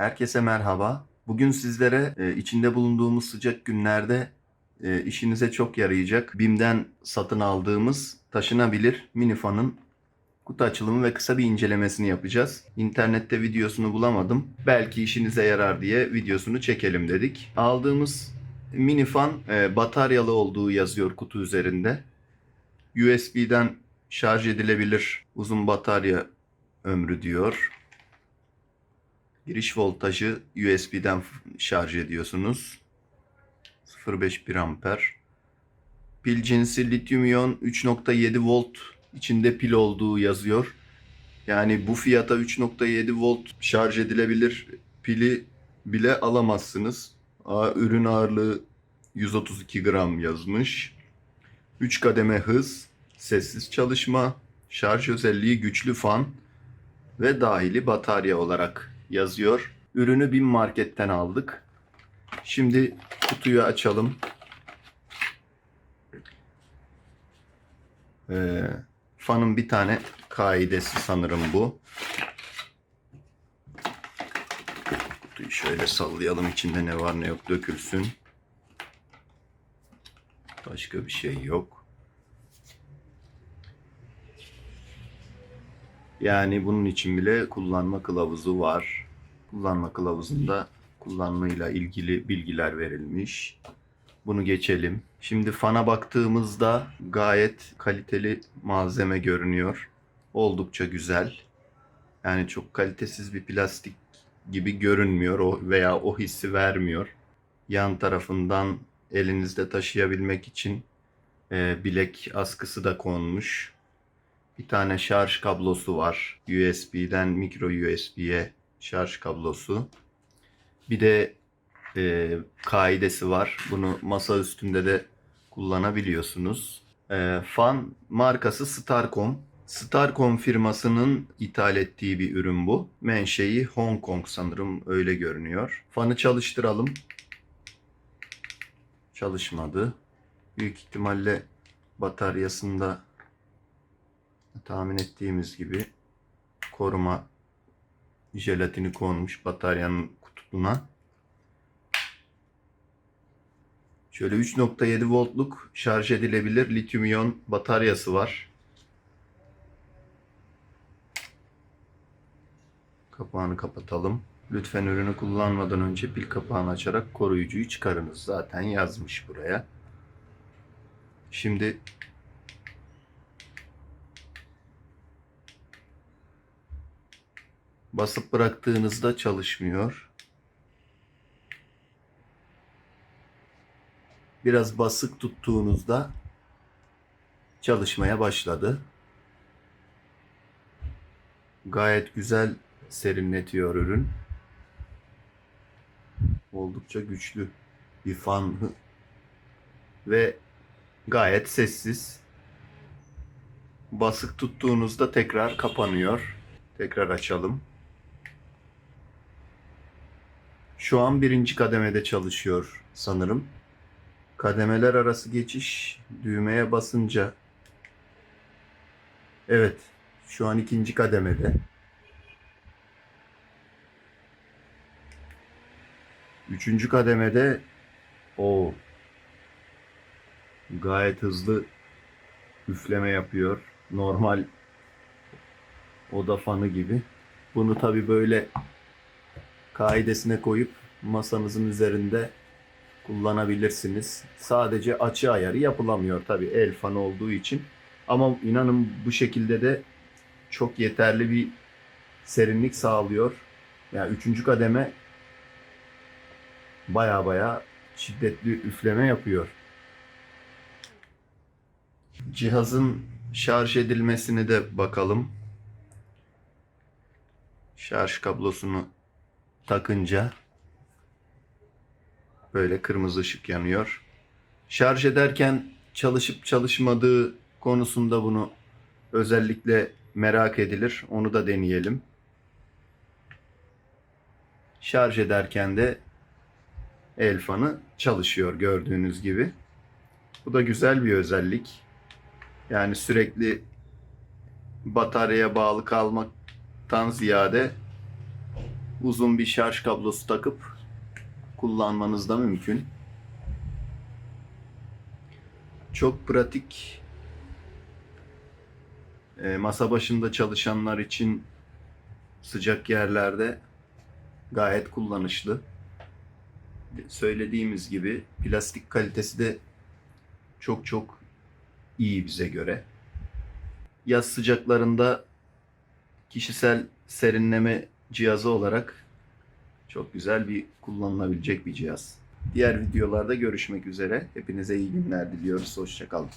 Herkese merhaba. Bugün sizlere e, içinde bulunduğumuz sıcak günlerde e, işinize çok yarayacak BİM'den satın aldığımız taşınabilir minifanın kutu açılımı ve kısa bir incelemesini yapacağız. İnternette videosunu bulamadım. Belki işinize yarar diye videosunu çekelim dedik. Aldığımız minifan e, bataryalı olduğu yazıyor kutu üzerinde. USB'den şarj edilebilir uzun batarya ömrü diyor. Giriş voltajı USB'den şarj ediyorsunuz. 0.5 1 amper. Pil cinsi lityum iyon 3.7 volt içinde pil olduğu yazıyor. Yani bu fiyata 3.7 volt şarj edilebilir pili bile alamazsınız. Ürün ağırlığı 132 gram yazmış. 3 kademe hız, sessiz çalışma, şarj özelliği güçlü fan ve dahili batarya olarak yazıyor. Ürünü bin marketten aldık. Şimdi kutuyu açalım. Ee, fanın bir tane kaidesi sanırım bu. Kutuyu şöyle sallayalım içinde ne var ne yok dökülsün. Başka bir şey yok. Yani bunun için bile kullanma kılavuzu var. Kullanma kılavuzunda kullanmayla ilgili bilgiler verilmiş. Bunu geçelim. Şimdi fana baktığımızda gayet kaliteli malzeme görünüyor. Oldukça güzel. Yani çok kalitesiz bir plastik gibi görünmüyor o veya o hissi vermiyor. Yan tarafından elinizde taşıyabilmek için e, bilek askısı da konmuş. Bir tane şarj kablosu var. USB'den micro USB'ye şarj kablosu. Bir de e, kaidesi var. Bunu masa üstünde de kullanabiliyorsunuz. E, fan markası Starcom. Starcom firmasının ithal ettiği bir ürün bu. Menşei Hong Kong sanırım öyle görünüyor. Fanı çalıştıralım. Çalışmadı. Büyük ihtimalle bataryasında tahmin ettiğimiz gibi koruma jelatini konmuş bataryanın kutbuna. Şöyle 3.7 voltluk şarj edilebilir lityum iyon bataryası var. Kapağını kapatalım. Lütfen ürünü kullanmadan önce pil kapağını açarak koruyucuyu çıkarınız. Zaten yazmış buraya. Şimdi basıp bıraktığınızda çalışmıyor. Biraz basık tuttuğunuzda çalışmaya başladı. Gayet güzel serinletiyor ürün. Oldukça güçlü bir fan ve gayet sessiz. Basık tuttuğunuzda tekrar kapanıyor. Tekrar açalım. Şu an birinci kademede çalışıyor sanırım. Kademeler arası geçiş düğmeye basınca Evet, şu an ikinci kademede. Üçüncü kademede o gayet hızlı üfleme yapıyor. Normal oda fanı gibi. Bunu tabi böyle kaidesine koyup masanızın üzerinde kullanabilirsiniz. Sadece açı ayarı yapılamıyor tabi el fanı olduğu için. Ama inanın bu şekilde de çok yeterli bir serinlik sağlıyor. Yani üçüncü kademe baya baya şiddetli üfleme yapıyor. Cihazın şarj edilmesine de bakalım. Şarj kablosunu takınca böyle kırmızı ışık yanıyor. Şarj ederken çalışıp çalışmadığı konusunda bunu özellikle merak edilir. Onu da deneyelim. Şarj ederken de el fanı çalışıyor gördüğünüz gibi. Bu da güzel bir özellik. Yani sürekli bataryaya bağlı kalmaktan ziyade uzun bir şarj kablosu takıp kullanmanız da mümkün. Çok pratik. E, masa başında çalışanlar için sıcak yerlerde gayet kullanışlı. Söylediğimiz gibi plastik kalitesi de çok çok iyi bize göre. Yaz sıcaklarında kişisel serinleme cihazı olarak çok güzel bir kullanılabilecek bir cihaz. Diğer videolarda görüşmek üzere. Hepinize iyi günler diliyoruz. Hoşçakalın.